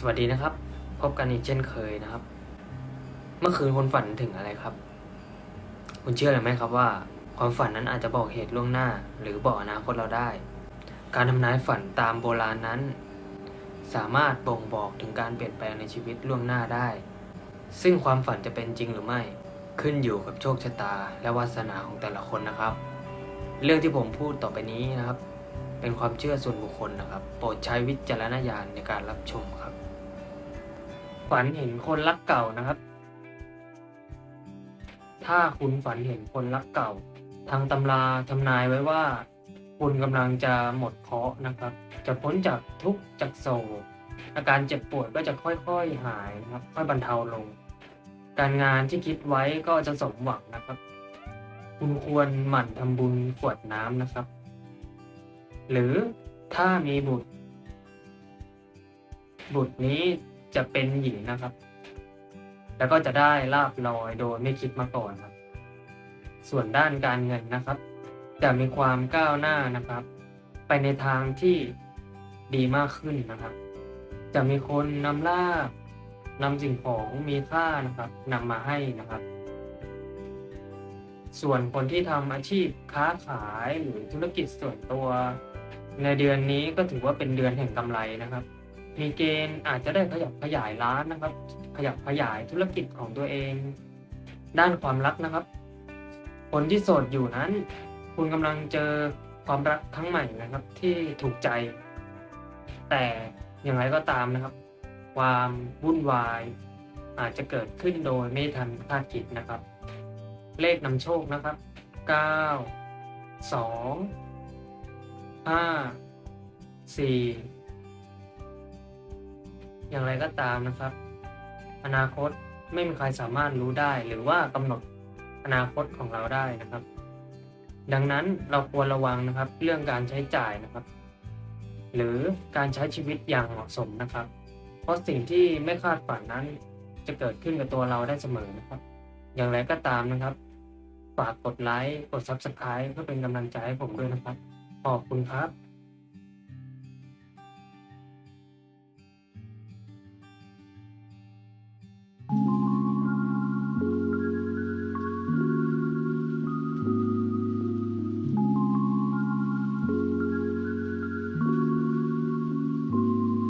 สวัสดีนะครับ พบกันอีกเช่นเคยนะครับ เมื่อคืนคุณฝันถึงอะไรครับ คุณเชื่อหรือไม่ครับว่า ความฝันนั้นอาจจะบอกเหตุล่วงหน้า หรือบอกอนาคตเราได้ การทำนายฝันตามโบราณนั้น สามารถบ่งบอกถึงการเปลี่ยนแปลงในชีวิตล่วงหน้าได้ ซึ่งความฝันจะเป็นจริงหรือไม่ ขึ้นอยู่กับโชคชะตา และวาสนาของแต่ละคนนะครับ เรื่องที่ผมพูดต่อไปนี้นะครับเป็นความเชื่อส่วนบุคคลนะครับ โปรดใช้วิจารณญาณในการรับชมครับ ฝันเห็นคนรักเก่านะครับ ถ้าคุณฝันเห็นคนรักเก่า ทางตำราทำนายไว้ว่า คุณกำลังจะหมดเคราะห์นะครับ จะพ้นจากทุกข์จากโศกอาการเจ็บปวดก็จะค่อยๆหายนะครับ ค่อยบรรเทาลง การงานที่คิดไว้ก็จะสมหวังนะครับ คุณควรหมั่นทำบุญกวดน้ำนะครับ หรือถ้ามีบุตร บุตรนี้ จะเป็นหญิงนะครับ แล้วก็จะได้ลาบลอยโดยไม่คิดมาก่อนครับ ส่วนด้านการเงินนะครับ จะมีความก้าวหน้านะครับ ไปในทางที่ดีมากขึ้นนะครับ จะมีคนนำลาบนำสิ่งของมีค่านะครับนำมาให้นะครับ ส่วนคนที่ทำอาชีพค้าขายหรือธุรกิจส่วนตัว ในเดือนนี้ก็ถือว่าเป็นเดือนแห่งกำไรนะครับ มีเกณฑ์อาจจะได้ขยับขยายร้านนะครับ ขยับขยายธุรกิจของตัวเอง ด้านความรักนะครับ คนที่โสดอยู่นั้น คุณกำลังเจอความรักครั้งใหม่นะครับ ที่ถูกใจ แต่อย่างไรก็ตามนะครับ ความวุ่นวาย อาจจะเกิดขึ้นโดยไม่ทันคาดคิดนะครับ เลขนำโชคนะครับ 9 2 5 4 อย่างไรก็ตามนะครับ อนาคตไม่มีใครสามารถรู้ได้หรือว่ากำหนดอนาคตของเราได้นะครับ ดังนั้นเราควรระวังนะครับ เรื่องการใช้จ่ายนะครับ หรือการใช้ชีวิตอย่างเหมาะสมนะครับ เพราะสิ่งที่ไม่คาดฝันนั้นจะเกิดขึ้นกับตัวเราได้เสมอนะครับ อย่างไรก็ตามนะครับ ฝากกดไลค์กด Subscribe เพื่อเป็นกำลังใจให้ผมด้วยนะครับ ขอบคุณครับ